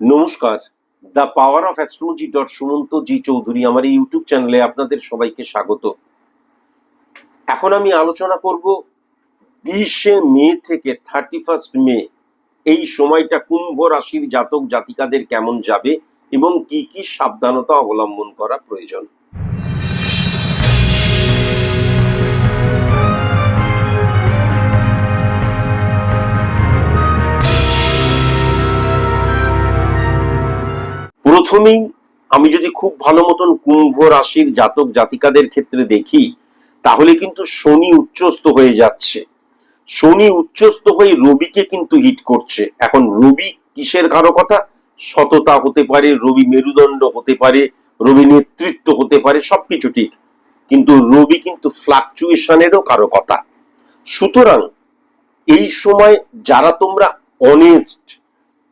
নমস্কার। The power of astrology dot Sumanta ji Chowdhury আমার এই ইউটিউব চ্যানেলে আপনাদের সবাইকে স্বাগত। এখন আমি আলোচনা করব বিশে মে থেকে থার্টি ফার্স্ট মে, এই সময়টা কুম্ভ রাশির জাতক জাতিকাদের কেমন যাবে এবং কি কি সাবধানতা অবলম্বন করা প্রয়োজন। প্রথমেই আমি যদি খুব ভালো মতন কুম্ভ রাশির জাতক জাতিকাদের ক্ষেত্রে দেখি, তাহলে কিন্তু শনি উচ্চস্ত হয়ে যাচ্ছে। শনি উচ্চস্ত হয়ে রবিকে কিন্তু হিট করছে। এখন রবি কিসের কারকতা সততা হতে পারে, রবি মেরুদণ্ড হতে পারে, রবি নেতৃত্ব হতে পারে, সবকিছু ঠিক। কিন্তু রবি কিন্তু ফ্লাকচুয়েশনেরও কারকতা সুতরাং এই সময় যারা তোমরা অনেস্ট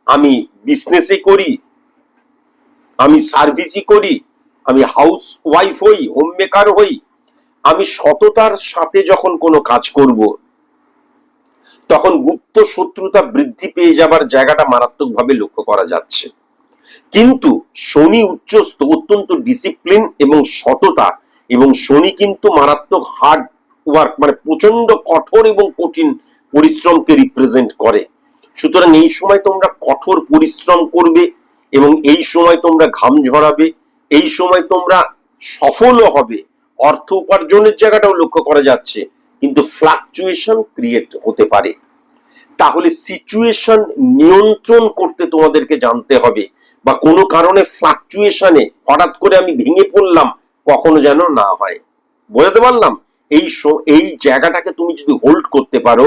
আমি বিজনেসে করি আমি সার্ভিসই করি, আমি হাউস ওয়াইফ হই হোম মেকার হই, আমি সততার সাথে যখন কোনো কাজ করব, তখন গুপ্ত শত্রুতা বৃদ্ধি পেয়ে যাবার জায়গাটা মারাত্মকভাবে লক্ষ্য করা যাচ্ছে। কিন্তু শনি উচ্চস্থ, অত্যন্ত ডিসিপ্লিন এবং সততা, এবং শনি কিন্তু মারাত্মক হার্ড ওয়ার্ক মানে প্রচণ্ড কঠোর এবং কঠিন পরিশ্রমকে রিপ্রেজেন্ট করে। সুতরাং এই সময় তোমরা কঠোর পরিশ্রম করবে এবং এই সময় তোমরা ঘাম ঝরাবে, এই সময় তোমরা সফলও হবে। অর্থ উপার্জনের জায়গাটাও লক্ষ্য করা যাচ্ছে, কিন্তু ফ্লাকচুয়েশন ক্রিয়েট হতে পারে। তাহলে সিচুয়েশন নিয়ন্ত্রণ করতে তোমাদেরকে জানতে হবে বা কোনো কারণে ফ্লাকচুয়েশনে হঠাৎ করে আমি ভেঙে পড়লাম, কখনো যেন না হয়। বোঝাতে পারলাম? এই এই জায়গাটাকে তুমি যদি হোল্ড করতে পারো,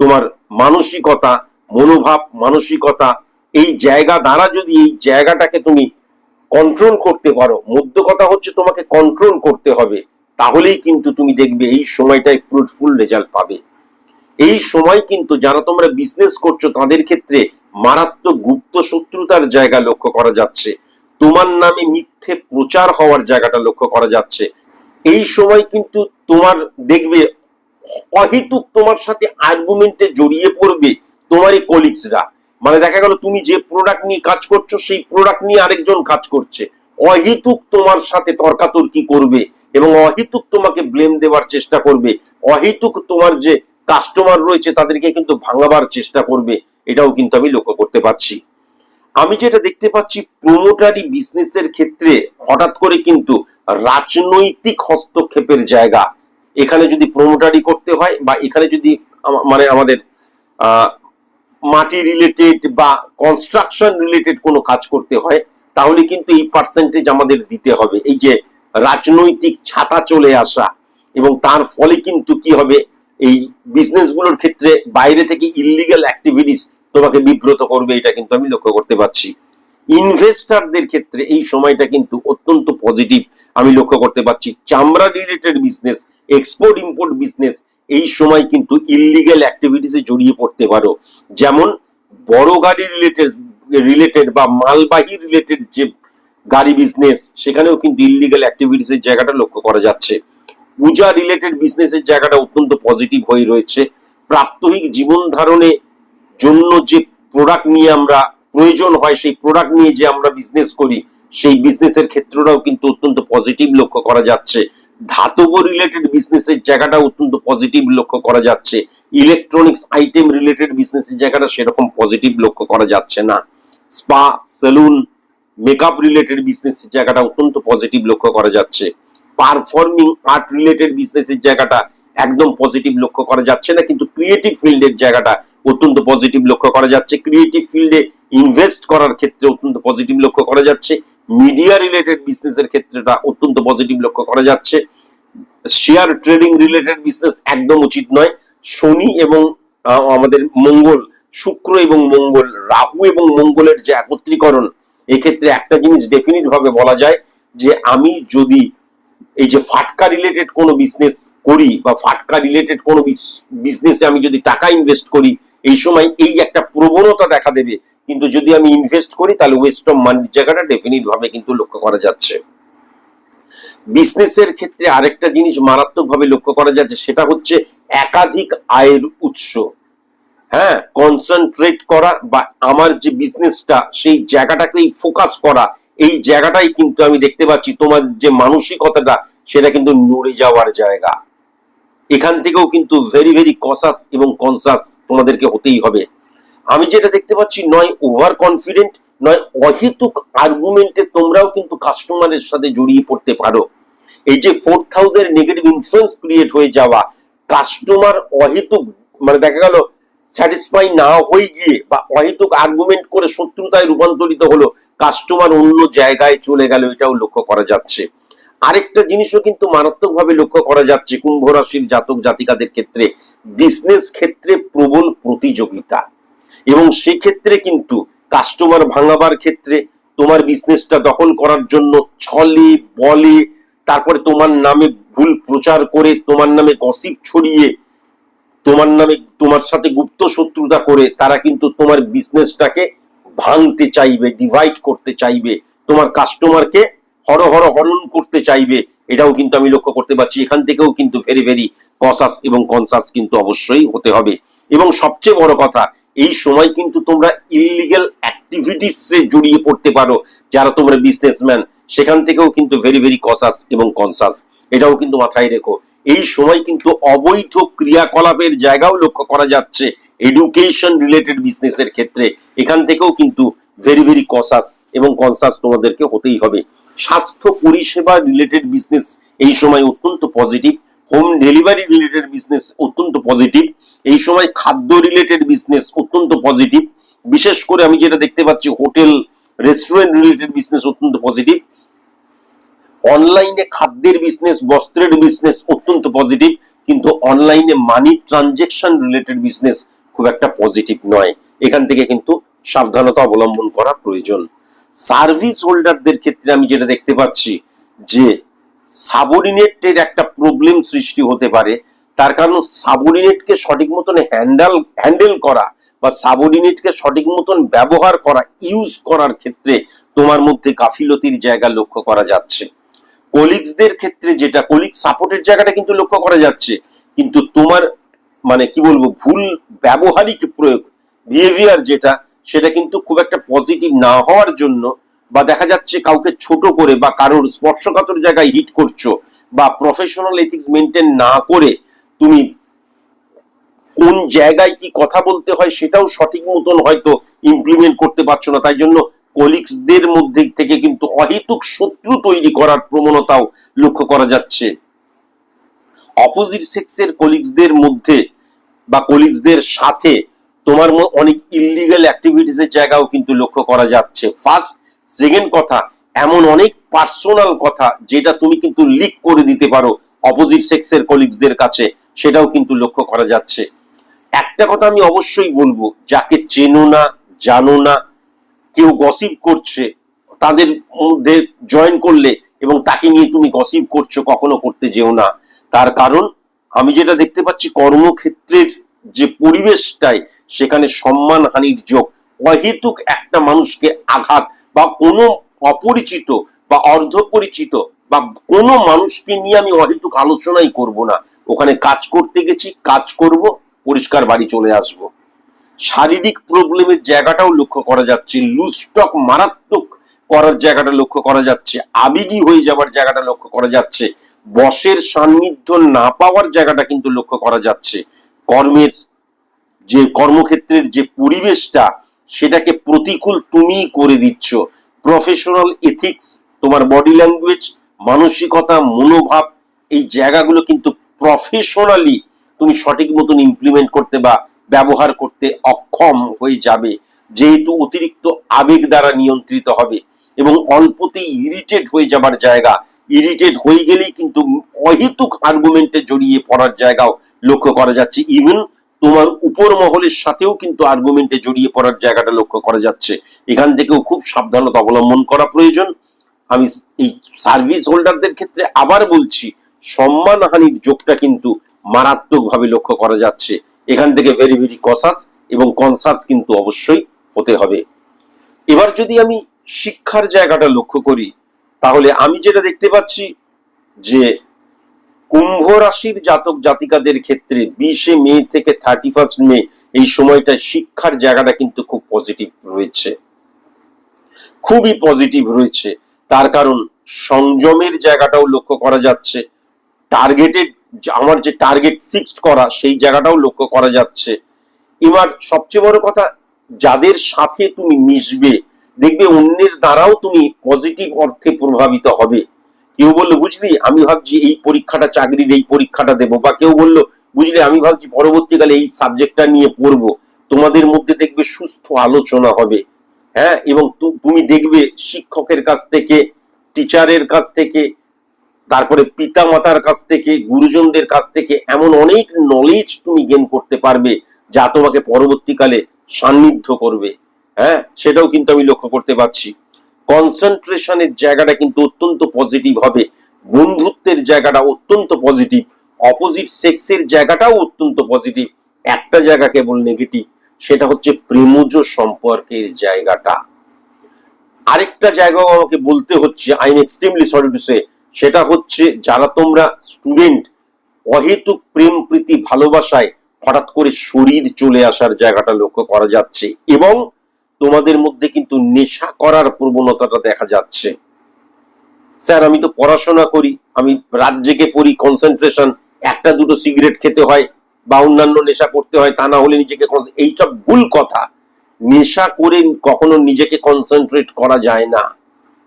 তোমার মানসিকতা, মনোভাব, মানসিকতা এই জায়গা দ্বারা যদি এই জায়গাটাকে তুমি কন্ট্রোল করতে পারো, মধ্য কথা হচ্ছে তোমাকে কন্ট্রোল করতে হবে, তাহলেই কিন্তু তুমি দেখবে এই সময়টায় ফ্রুটফুল রেজাল্ট পাবে। এই সময় কিন্তু যারা তোমরা বিজনেস করছ, তাদের ক্ষেত্রে মারাত্মক গুপ্ত শত্রুতার জায়গা লক্ষ্য করা যাচ্ছে। তোমার নামে মিথ্যে প্রচার হওয়ার জায়গাটা লক্ষ্য করা যাচ্ছে। এই সময় কিন্তু তোমার দেখবে অহেতুক তোমার সাথে আর্গুমেন্টে জড়িয়ে পড়বে তোমারই কলিগসরা মানে দেখা গেল তুমি যে প্রোডাক্ট নিয়ে কাজ করছ, সেই প্রোডাক্ট নিয়ে আরেকজন কাজ করছে। অহিতুক তোমার সাথে তর্কাতর্কি করবে এবং অহিতুক তোমাকে ব্লেম দেওয়ার চেষ্টা করবে। অহেতুক তোমার যে কাস্টমার রয়েছে, তাদেরকে কিন্তু ভাঙাবার চেষ্টা করবে। এটাও কিন্তু আমি লক্ষ্য করতে পারছি। আমি যেটা দেখতে পাচ্ছি প্রমোটারি বিজনেসের ক্ষেত্রে হঠাৎ করে কিন্তু রাজনৈতিক হস্তক্ষেপের জায়গা। এখানে যদি প্রোমোটারি করতে হয় বা এখানে যদি মানে আমাদের মাটি রিলেটেড বা কনস্ট্রাকশন রিলেটেড কোনো কাজ করতে হয়, তাহলে কিন্তু এই পার্সেন্টেজ আমাদের দিতে হবে। এই যে রাজনৈতিক ছাতা চলে আসা এবং তার ফলে কিন্তু কি হবে, এই বিজনেসগুলোর ক্ষেত্রে বাইরে থেকে ইলিগাল অ্যাক্টিভিটিস তোমাকে বিব্রত করবে, এটা কিন্তু আমি লক্ষ্য করতে পারছি। ইনভেস্টারদের ক্ষেত্রে এই সময়টা কিন্তু অত্যন্ত পজিটিভ আমি লক্ষ্য করতে পারছি। চামড়া related business export import business এই সময় কিন্তু ইলিগাল অ্যাক্টিভিটিসে জড়িয়ে পড়তে পারো। যেমন বড় গাড়ি রিলেটেড রিলেটেড বা মালবাহী রিলেটেড যে গাড়ি বিজনেস সেখানেও কিন্তু ইলিগাল অ্যাক্টিভিটিসের জায়গাটা লক্ষ্য করা যাচ্ছে। পূজা রিলেটেড বিজনেসের জায়গাটা অত্যন্ত পজিটিভ হয়ে রয়েছে। প্রাত্যহিক জীবন ধারণে জন্য যে প্রোডাক্ট নিয়ে আমরা প্রয়োজন হয়, সেই প্রোডাক্ট নিয়ে যে আমরা বিজনেস করি, সেই বিজনেসের ক্ষেত্রটাও কিন্তু অত্যন্ত পজিটিভ লক্ষ্য করা যাচ্ছে। ধাতব রিলেটেড বিজনেসের জায়গাটা অত্যন্ত পজিটিভ লক্ষ্য করা যাচ্ছে। ইলেকট্রনিক্স আইটেম রিলেটেড বিজনেসের জায়গাটা সেরকম পজিটিভ লক্ষ্য করা যাচ্ছে না। স্পা সেলুন মেকআপ রিলেটেড বিজনেসের জায়গাটা অত্যন্ত পজিটিভ লক্ষ্য করা যাচ্ছে। পারফর্মিং আর্ট রিলেটেড বিজনেসের জায়গাটা একদম পজিটিভ লক্ষ্য করা যাচ্ছে না, কিন্তু ক্রিয়েটিভ ফিল্ডের জায়গাটা অত্যন্ত পজিটিভ লক্ষ্য করা যাচ্ছে। ক্রিয়েটিভ ফিল্ডে ইনভেস্ট করার ক্ষেত্রে অত্যন্ত পজিটিভ লক্ষ্য করা যাচ্ছে। মিডিয়া রিলেটেড বিজনেসের ক্ষেত্রেটা অত্যন্ত পজিটিভ লক্ষ্য করা যাচ্ছে। শেয়ার ট্রেডিং রিলেটেড বিজনেস একদম উচিত নয়। শনি এবং আমাদের মঙ্গল, শুক্র এবং মঙ্গল, রাহু এবং মঙ্গলের যে একত্রীকরণ, এক্ষেত্রে একটা জিনিস ডেফিনিট ভাবে বলা যায় যে আমি যদি এই যে ফাটকা রিলেটেড কোনো বিজনেস করি বা ফাটকা রিলেটেড কোনো বিজনেসে আমি যদি টাকা ইনভেস্ট করি, এই সময় এই একটা প্রবণতা দেখা দেবে কিন্তু যদি আমি ইনভেস্ট করি, তাহলে ওয়েস্ট অফ মানির জায়গাটা ডেফিনিট ভাবে কিন্তু লক্ষ্য করা যাচ্ছে। বিজনেসের ক্ষেত্রে আরেকটা জিনিস মারাত্মকভাবে লক্ষ্য করা যাচ্ছে, সেটা হচ্ছে একাধিক আয়ের উৎস। হ্যাঁ কনসেন্ট্রেট করা বা আমার যে বিজনেসটা সেই জায়গাটাকেই ফোকাস করা, এই জায়গাটাই কিন্তু আমি দেখতে পাচ্ছি তোমার যে মানসিকতাটা, সেটা কিন্তু নড়ে যাওয়ার জায়গা। এখান থেকেও কিন্তু ভেরি ভেরি কসাস এবং কনসাস তোমাদেরকে হতেই হবে। আমি যেটা দেখতে পাচ্ছি, নয় ওভার কনফিডেন্ট নয় অহেতুক আর্গুমেন্টে তোমরাও কিন্তু কাস্টমারের সাথে জড়িয়ে পড়তে পারো। এই যে four thousand negative influence create হয়ে যাওয়া কাস্টমার অহেতুক মানে দেখা গেল স্যাটিসফাই না হয়ে গিয়ে বা অহেতুক আর্গুমেন্ট করে শত্রুতায় রূপান্তরিত হলো কাস্টমার অন্য জায়গায় চলে গেল, এটাও লক্ষ্য করা যাচ্ছে। আরেকটা জিনিসও কিন্তু মারাত্মকভাবে লক্ষ্য করা যাচ্ছে, কুম্ভ রাশির জাতক জাতিকাদের ক্ষেত্রে বিজনেস ক্ষেত্রে প্রবল প্রতিযোগিতা। এবং সেক্ষেত্রে কিন্তু কাস্টমার ভাঙাবার ক্ষেত্রে তোমার বিজনেসটা দখল করার জন্য ছলে, বলে, তারপরে তোমার নামে ভুল প্রচার করে, তোমার নামে গসিপ ছড়িয়ে, তোমার নামে তোমার সাথে গুপ্ত শত্রুতা করে, তারা কিন্তু তোমার বিজনেসটাকে ভাঙতে চাইবে ডিভাইড করতে চাইবে, তোমার কাস্টমারকে হর হর হরণ করতে চাইবে, এটাও কিন্তু আমি লক্ষ্য করতে পারছি। এখান থেকেও কিন্তু ভেরি ভেরি কসাস এবং কনসাস কিন্তু অবশ্যই হতে হবে। এবং সবচেয়ে বড় কথা এই সময় কিন্তু তোমরা ইলিগাল অ্যাক্টিভিটিসে জড়িয়ে পড়তে পারো, যারা তোমরা বিজনেসম্যান সেখান থেকেও কিন্তু ভেরি ভেরি কসাস এবং কনসাস এটাও কিন্তু মাথায় রেখো। এই সময় কিন্তু অবৈধ ক্রিয়াকলাপের জায়গাও লক্ষ্য করা যাচ্ছে এডুকেশন রিলেটেড বিজনেসের ক্ষেত্রে। এখান থেকেও কিন্তু ভেরি ভেরি কসাস এবং কনসাস তোমাদেরকে হতেই হবে। স্বাস্থ্য পরিষেবা রিলেটেড বিজনেস এই সময় অত্যন্ত positive home delivery related business অত্যন্ত পজিটিভ এই সময় খাদ্য রিলেটেড বিজনেস অত্যন্ত পজিটিভ বিশেষ করে আমি যেটা দেখতে পাচ্ছি হোটেল রেস্টুরেন্ট রিলেটেড বিজনেস অত্যন্ত পজিটিভ অনলাইনে খাদ্যের বিজনেস বস্ত্রের বিজনেস অত্যন্ত পজিটিভ কিন্তু অনলাইনে মানি ট্রানজেকশন রিলেটেড বিজনেস খুব একটা পজিটিভ নয়। এখান থেকে কিন্তু সাবধানতা অবলম্বন করা প্রয়োজন। সার্ভিস হোল্ডারদের ক্ষেত্রে আমি যেটা দেখতে পাচ্ছি যে সাবঅর্ডিনেটের একটা প্রবলেম সৃষ্টি হতে পারে। তার কারণ সাবঅর্ডিনেটকে সঠিক মতন হ্যান্ডেল হ্যান্ডেল করা বা সাবঅর্ডিনেটকে সঠিক মতন ব্যবহার করা ইউজ করার ক্ষেত্রে তোমার মধ্যে গাফিলতির জায়গা লক্ষ্য করা যাচ্ছে। কলিগসদের ক্ষেত্রে যেটা কলিগ সাপোর্টের জায়গাটা কিন্তু লক্ষ্য করা যাচ্ছে। কিন্তু তোমার মানে কি বলব, ভুল ব্যবহারিক প্রয়োগ বিহেভিয়ার যেটা, সেটা কিন্তু খুব একটা পজিটিভ না হওয়ার জন্য বা দেখা যাচ্ছে কাউকে ছোট করে বা কারোর স্পর্শকাতর জায়গায় হিট করছ বা প্রফেশনাল এথিক্স মেনটেন না করে তুমি কোন জায়গায় কি কথা বলতে হয় সেটাও সঠিক মতন হয়তো ইমপ্লিমেন্ট করতে পারছ না। তাই জন্য কলিগসদের মধ্যে থেকে কিন্তু অহেতুক শত্রু তৈরি করার প্রবণতাও লক্ষ্য করা যাচ্ছে। অপোজিট সেক্সের কলিগসদের মধ্যে বা কলিগসদের সাথে তোমার অনেক ইলিগাল অ্যাক্টিভিটিসের জায়গাও কিন্তু লক্ষ্য করা যাচ্ছে। ফার্স্ট সেকেন্ড কথা, এমন অনেক পার্সোনাল কথা যেটা তুমি কিন্তু লিক করে দিতে পারো অপোজিট সেক্সের কলিগসদের কাছে, সেটাও কিন্তু লক্ষ্য করা যাচ্ছে। একটা কথা আমি অবশ্যই বলব, যাকে চেনো না, জানো না, কেউ গসিপ করছে, তাদের মধ্যে জয়েন করলে এবং তাকে নিয়ে তুমি গসিপ করছ, কখনো করতে যেও না। তার কারণ, আমি যেটা দেখতে পাচ্ছি, কর্মক্ষেত্রের যে পরিবেশটাই, সেখানে সম্মান হানির যোগ, অহেতুক একটা মানুষকে আঘাত বা কোনো অপরিচিত বা অর্ধপরিচিত বা কোনো মানুষকে নিয়ে আমি অহেতুক আলোচনাই করব না। ওখানে কাজ করতে গেছি, কাজ করব, পরিষ্কার বাড়ি চলে আসব। শারীরিক প্রবলেমের জায়গাটাও লক্ষ্য করা যাচ্ছে লুজ স্টক মারাত্মক করার জায়গাটা লক্ষ্য করা যাচ্ছে, আবেগী হয়ে যাওয়ার জায়গাটা লক্ষ্য করা যাচ্ছে, বসের সান্নিধ্য না পাওয়ার জায়গাটা কিন্তু লক্ষ্য করা যাচ্ছে। কর্মের যে কর্মক্ষেত্রের যে পরিবেশটা সেটাকে প্রতিকূল তুমিই করে দিচ্ছ। প্রফেশনাল এথিক্স তোমার বডি ল্যাঙ্গুয়েজ মানসিকতা, মনোভাব, এই জায়গাগুলো কিন্তু প্রফেশনালি তুমি সঠিক মতন ইমপ্লিমেন্ট করতে বা ব্যবহার করতে অক্ষম হয়ে যাবে। যেহেতু অতিরিক্ত আবেগ দ্বারা নিয়ন্ত্রিত হবে এবং অল্পতেই ইরিটেট হয়ে যাবার জায়গা। ইরিটেট হয়ে গেলেই কিন্তু অহেতুক আর্গুমেন্টে জড়িয়ে পড়ার জায়গাও লক্ষ্য করা যাচ্ছে। ইভেন তোমার উপর মহলের সাথেও কিন্তু আর্গুমেন্টে জড়িয়ে পড়ার জায়গাটা লক্ষ্য করা যাচ্ছে। এখান থেকেও খুব সাবধানতা অবলম্বন করা প্রয়োজন। আমি এই সার্ভিস হোল্ডারদের ক্ষেত্রে আবার বলছি সম্মানহানির যোগটা কিন্তু মারাত্মকভাবে লক্ষ্য করা যাচ্ছে। এখান থেকে ভেরি ভেরি কসাস এবং কনসাস কিন্তু অবশ্যই হতে হবে। এবার যদি আমি শিক্ষার জায়গাটা লক্ষ্য করি, তাহলে আমি যেটা দেখতে পাচ্ছি যে কুম্ভ রাশির জাতক জাতিকাদের ক্ষেত্রে বিশে মে থেকে থার্টি ফার্স্ট মে এই সময়টা শিক্ষার জায়গাটা কিন্তু খুব পজিটিভ রয়েছে। খুবই পজিটিভ রয়েছে। তার কারণ সংযমের জায়গাটাও লক্ষ্য করা যাচ্ছে। টার্গেটেড আমার যে টার্গেট ফিক্সড করা সেই জায়গাটাও লক্ষ্য করা যাচ্ছে। এবার সবচেয়ে বড় কথা, যাদের সাথে তুমি মিশবে, দেখবে অন্যের দ্বারাও তুমি পজিটিভ অর্থে প্রভাবিত হবে। কেউ বলল, বুঝলি, আমি ভাবছি এই পরীক্ষাটা, চাকরির এই পরীক্ষাটা দেবো। বা কেউ বলল, বুঝলি, আমি ভাবছি পরবর্তীকালে এই সাবজেক্টটা নিয়ে পড়ব। তোমাদের মধ্যে দেখবে সুস্থ আলোচনা হবে। হ্যাঁ এবং তুমি দেখবে শিক্ষকের কাছ থেকে, টিচারের কাছ থেকে, তারপরে পিতা মাতার কাছ থেকে, গুরুজনদের কাছ থেকে এমন অনেক নলেজ তুমি গেন করতে পারবে, যা তোমাকে পরবর্তীকালে সান্নিধ্য করবে। হ্যাঁ সেটাও কিন্তু আমি লক্ষ্য করতে পারছি। কনসেন্ট্রেশনের জায়গাটা কিন্তু অত্যন্ত পজিটিভ হবে। বন্ধুত্বের জায়গাটা অত্যন্ত পজিটিভ অপোজিট সেক্সের জায়গাটাও অত্যন্ত পজিটিভ একটা জায়গা কেবল নেগেটিভ সেটা হচ্ছে প্রেমজ সম্পর্কের জায়গাটা। আরেকটা জায়গাও আমাকে বলতে হচ্ছে I am extremely sorry to say সেটা হচ্ছে যারা তোমরা স্টুডেন্ট অহেতুক প্রেম প্রীতি ভালোবাসায় হঠাৎ করে শরীর চলে আসার জায়গাটা লক্ষ্য করা যাচ্ছে। এবং তোমাদের মধ্যে কিন্তু নেশা করার প্রবণতাটা দেখা যাচ্ছে। স্যার, আমি তো পড়াশোনা করি, আমি রাত জেগে পড়ি কনসেন্ট্রেশন একটা দুটো সিগারেট খেতে হয় বা অন্যান্য নেশা করতে হয়, তা না হলে নিজেকে এইসব ভুল কথা। নেশা করে কখনো নিজেকে কনসেন্ট্রেট করা যায় না।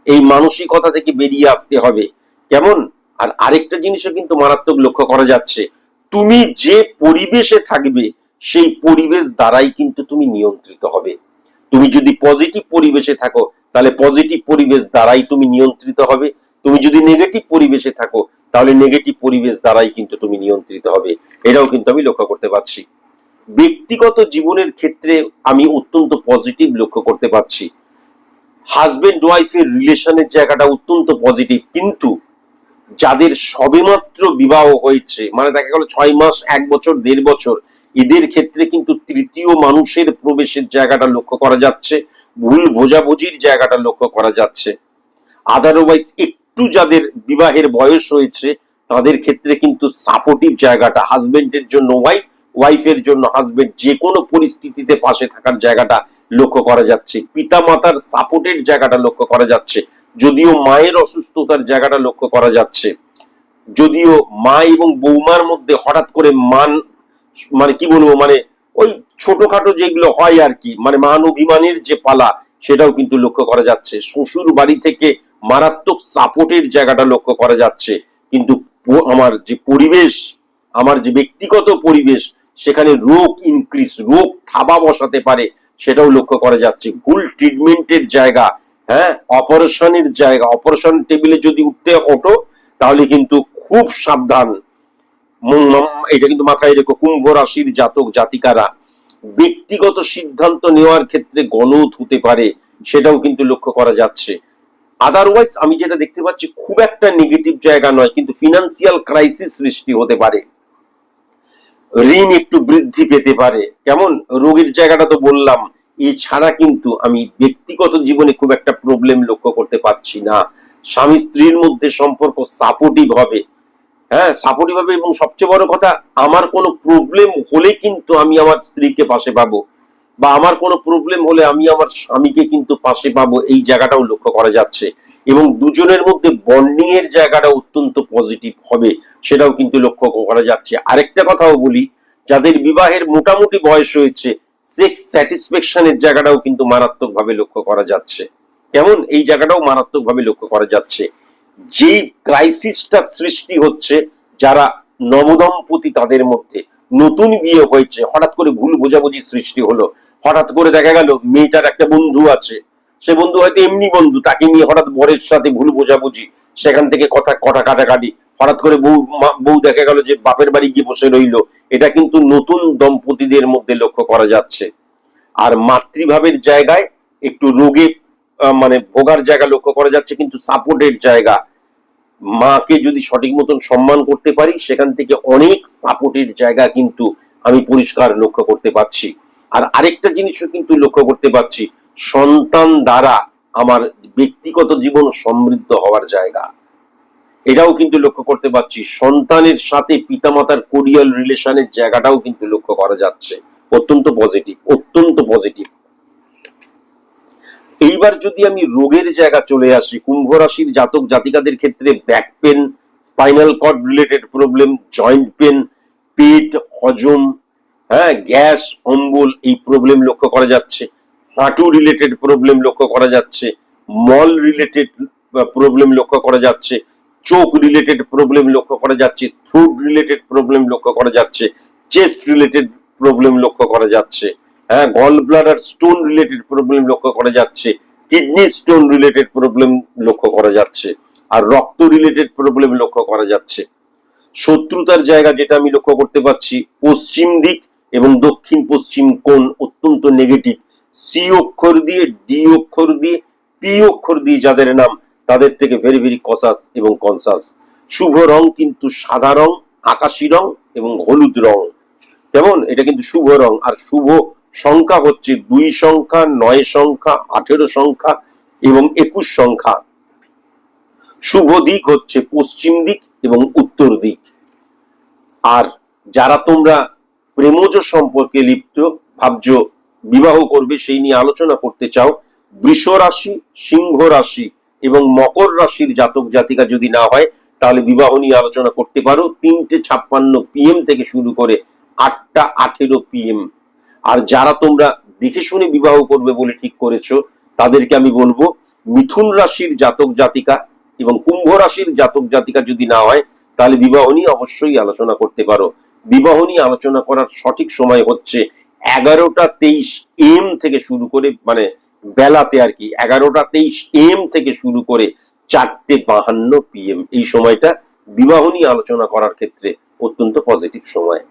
এই মানসিকতা থেকে বেরিয়ে আসতে হবে। কেমন? আর আরেকটা জিনিসও কিন্তু মারাত্মক লক্ষ্য করা যাচ্ছে। তুমি যে পরিবেশে থাকবে, সেই পরিবেশ দ্বারাই কিন্তু তুমি নিয়ন্ত্রিত হবে। তুমি যদি পজিটিভ পরিবেশে থাকো, তাহলে পজিটিভ পরিবেশ দ্বারাই তুমি নিয়ন্ত্রিত হবে। তুমি যদি নেগেটিভ পরিবেশে থাকো, তাহলে নেগেটিভ পরিবেশ দ্বারাই কিন্তু তুমি নিয়ন্ত্রিত হবে। এটাও কিন্তু আমি লক্ষ্য করতে পারছি। ব্যক্তিগত জীবনের ক্ষেত্রে আমি অত্যন্ত পজিটিভ লক্ষ্য করতে পারছি। হাজবেন্ড ওয়াইফের রিলেশনের জায়গাটা অত্যন্ত পজিটিভ কিন্তু যাদের সবেমাত্র বিবাহ হয়েছে মানে দেখা গেল ছয় মাস, এক বছর, দেড় বছর এদের ক্ষেত্রে কিন্তু তৃতীয় মানুষের প্রবেশের জায়গাটা লক্ষ্য করা যাচ্ছে, ভুল বোঝাবুঝির জায়গাটা লক্ষ্য করা যাচ্ছে। আদারওয়াইজ একটু যাদের বিবাহের বয়স হয়েছে, তাদের ক্ষেত্রে কিন্তু সাপোর্টিভ জায়গাটা হাজবেন্ডের জন্য ওয়াইফ ওয়াইফের জন্য হাজবেন্ড যে কোনো পরিস্থিতিতে পাশে থাকার জায়গাটা লক্ষ্য করা যাচ্ছে। পিতা মাতার সাপোর্টের জায়গাটা লক্ষ্য করা যাচ্ছে। যদিও মায়ের অসুস্থতার জায়গাটা লক্ষ্য করা যাচ্ছে। যদিও মা এবং বৌমার মধ্যে হঠাৎ করে মান মানে কি বলব মানে ওই ছোটখাটো যেগুলো হয় আর কি মানে মান অভিমানের যে পালা, সেটাও কিন্তু লক্ষ্য করা যাচ্ছে। শ্বশুর বাড়ি থেকে মারাত্মক সাপোর্টের জায়গাটা লক্ষ্য করা যাচ্ছে। কিন্তু আমার যে পরিবেশ, আমার যে ব্যক্তিগত পরিবেশ, সেখানে রোগ ইনক্রিজ রোগ থাবা বসাতে পারে, সেটাও লক্ষ্য করা যাচ্ছে। ভুল ট্রিটমেন্টের জায়গা হ্যাঁ অপারেশনের জায়গা অপারেশন টেবিলে যদি উঠতে ওঠো, তাহলে কিন্তু খুব সাবধান। এটা কিন্তু মাথায় রেখো, কুম্ভ রাশির জাতক জাতিকারা। ব্যক্তিগত সিদ্ধান্ত নেওয়ার ক্ষেত্রে গলত হতে পারে, সেটাও কিন্তু লক্ষ্য করা যাচ্ছে। আদারওয়াইজ আমি যেটা দেখতে পাচ্ছি, খুব একটা নেগেটিভ জায়গা নয়, কিন্তু ফিনান্সিয়াল ক্রাইসিস সৃষ্টি হতে পারে। ঋণ একটু বৃদ্ধি পেতে পারে। কেমন? রোগের জায়গাটা তো বললাম। এছাড়া কিন্তু আমি ব্যক্তিগত জীবনে খুব একটা প্রবলেম লক্ষ্য করতে পারছি না। স্বামী স্ত্রীর মধ্যে সম্পর্ক সাপোর্টিভ হবে। হ্যাঁ সাপোর্টিভ হবে এবং সবচেয়ে বড় কথা, আমার কোনো প্রবলেম হলে কিন্তু আমি আমার স্ত্রীকে পাশে পাবো। বা আমার কোনো প্রবলেম হলে আমি আমার স্বামীকে কিন্তু পাশে পাবো, এই জায়গাটাও লক্ষ্য করা যাচ্ছে। এবং দুজনের মধ্যে বন্ডিং এর জায়গাটা অত্যন্ত পজিটিভ হবে, সেটাও কিন্তু লক্ষ্য করা যাচ্ছে। আরেকটা কথাও বলি, যাদের বিবাহের মোটামুটি বয়স হয়েছে সেক্স স্যাটিসফ্যাকশনের জায়গাটাও কিন্তু মারাত্মকভাবে লক্ষ্য করা যাচ্ছে। কেমন? এই জায়গাটাও মারাত্মকভাবে লক্ষ্য করা যাচ্ছে। যেই ক্রাইসিসটা সৃষ্টি হচ্ছে, যারা নবদম্পতি তাদের মধ্যে, নতুন বিয়ে হয়েছে, হঠাৎ করে ভুল বোঝাবুঝি সৃষ্টি হলো, হঠাৎ করে দেখা গেল মেয়েটার একটা বন্ধু আছে, সে বন্ধু হয়তো এমনি বন্ধু, তাকে নিয়ে হঠাৎ বরের সাথে ভুল বোঝাবুঝি, সেখান থেকে কথা কটা কাটাকাটি, হঠাৎ করে বউ বউ দেখা গেল যে বাপের বাড়ি গিয়ে বসে রইল, এটা কিন্তু নতুন দম্পতিদের মধ্যে লক্ষ্য করা যাচ্ছে। আর মাতৃভাবের জায়গায় একটু রোগে মানে ভোগার জায়গা লক্ষ্য করা যাচ্ছে, কিন্তু সাপোর্টের জায়গা মাকে যদি সঠিক মতন সম্মান করতে পারি, সেখান থেকে অনেক সাপোর্টের জায়গা কিন্তু আমি পরিষ্কার লক্ষ্য করতে পারছি। আর আরেকটা জিনিসও কিন্তু লক্ষ্য করতে পারছি, সন্তান দ্বারা আমার ব্যক্তিগত জীবন সমৃদ্ধ হওয়ার জায়গা। এটাও কিন্তু লক্ষ্য করতে পারছি, সন্তানের সাথে পিতামাতার কোরিয়াল রিলেশনের জায়গাটাও কিন্তু লক্ষ্য করা যাচ্ছে। অত্যন্ত পজিটিভ অত্যন্ত পজিটিভ এইবার যদি আমি রোগের জায়গা চলে আসি, কুম্ভ রাশির জাতক জাতিকাদের ক্ষেত্রে back pain spinal cord related problem joint pain পেট হজম হ্যাঁ গ্যাস, অম্বল, এই প্রবলেম লক্ষ্য করা যাচ্ছে। হাঁটু রিলেটেড প্রবলেম লক্ষ্য করা যাচ্ছে। মল রিলেটেড প্রবলেম লক্ষ্য করা যাচ্ছে। চোখ রিলেটেড প্রবলেম লক্ষ্য করা যাচ্ছে। থ্রুট রিলেটেড প্রবলেম লক্ষ্য করা যাচ্ছে। চেস্ট রিলেটেড প্রবলেম লক্ষ্য করা যাচ্ছে। হ্যাঁ gall bladder stone related problem লক্ষ্য করা যাচ্ছে কিডনি স্টোন রিলেটেড প্রবলেম লক্ষ্য করা যাচ্ছে, আর রক্ত রিলেটেড প্রবলেম লক্ষ্য করা যাচ্ছে। শত্রুতার জায়গা যেটা আমি লক্ষ্য করতে পারছি পশ্চিম দিক এবং দক্ষিণ পশ্চিম কোণ অত্যন্ত নেগেটিভ সি অক্ষর দিয়ে ডি অক্ষর দিয়ে পি অক্ষর দিয়ে যাদের নাম, তাদের থেকে ভেরি ভেরি কসাস এবং কনসাস শুভ রং কিন্তু সাদা রং, আকাশি রং এবং হলুদ রং। কেমন? এটা কিন্তু শুভ রং, আর শুভ সংখ্যা হচ্ছে দুই সংখ্যা, নয় সংখ্যা, আঠেরো সংখ্যা এবং একুশ সংখ্যা। শুভ দিক হচ্ছে পশ্চিম দিক এবং উত্তর দিক। আর যারা তোমরা প্রেমজ সম্পর্কে লিপ্ত, ভাবছ বিবাহ করবে সেই নিয়ে আলোচনা করতে চাও, বৃষ রাশি, সিংহ রাশি এবং মকর রাশির জাতক জাতিকা যদি না হয়, তাহলে বিবাহ নিয়ে আলোচনা করতে পারো। তিনটে ছাপ্পান্ন পিএম থেকে শুরু করে আটটা আঠেরো পিএম আর যারা তোমরা দেখে শুনে বিবাহ করবে বলে ঠিক করেছ, তাদেরকে আমি বলব, মিথুন রাশির জাতক জাতিকা এবং কুম্ভ রাশির জাতক জাতিকা যদি না হয়, তাহলে বিবাহ নিয়ে অবশ্যই আলোচনা করতে পারো। বিবাহ নিয়ে আলোচনা করার সঠিক সময় হচ্ছে এগারোটা তেইশ এম থেকে শুরু করে মানে বেলাতে আর কি, এগারোটা তেইশ এম থেকে শুরু করে চারটে বাহান্ন পিএম এই সময়টা বিবাহ নিয়ে আলোচনা করার ক্ষেত্রে অত্যন্ত পজিটিভ সময়।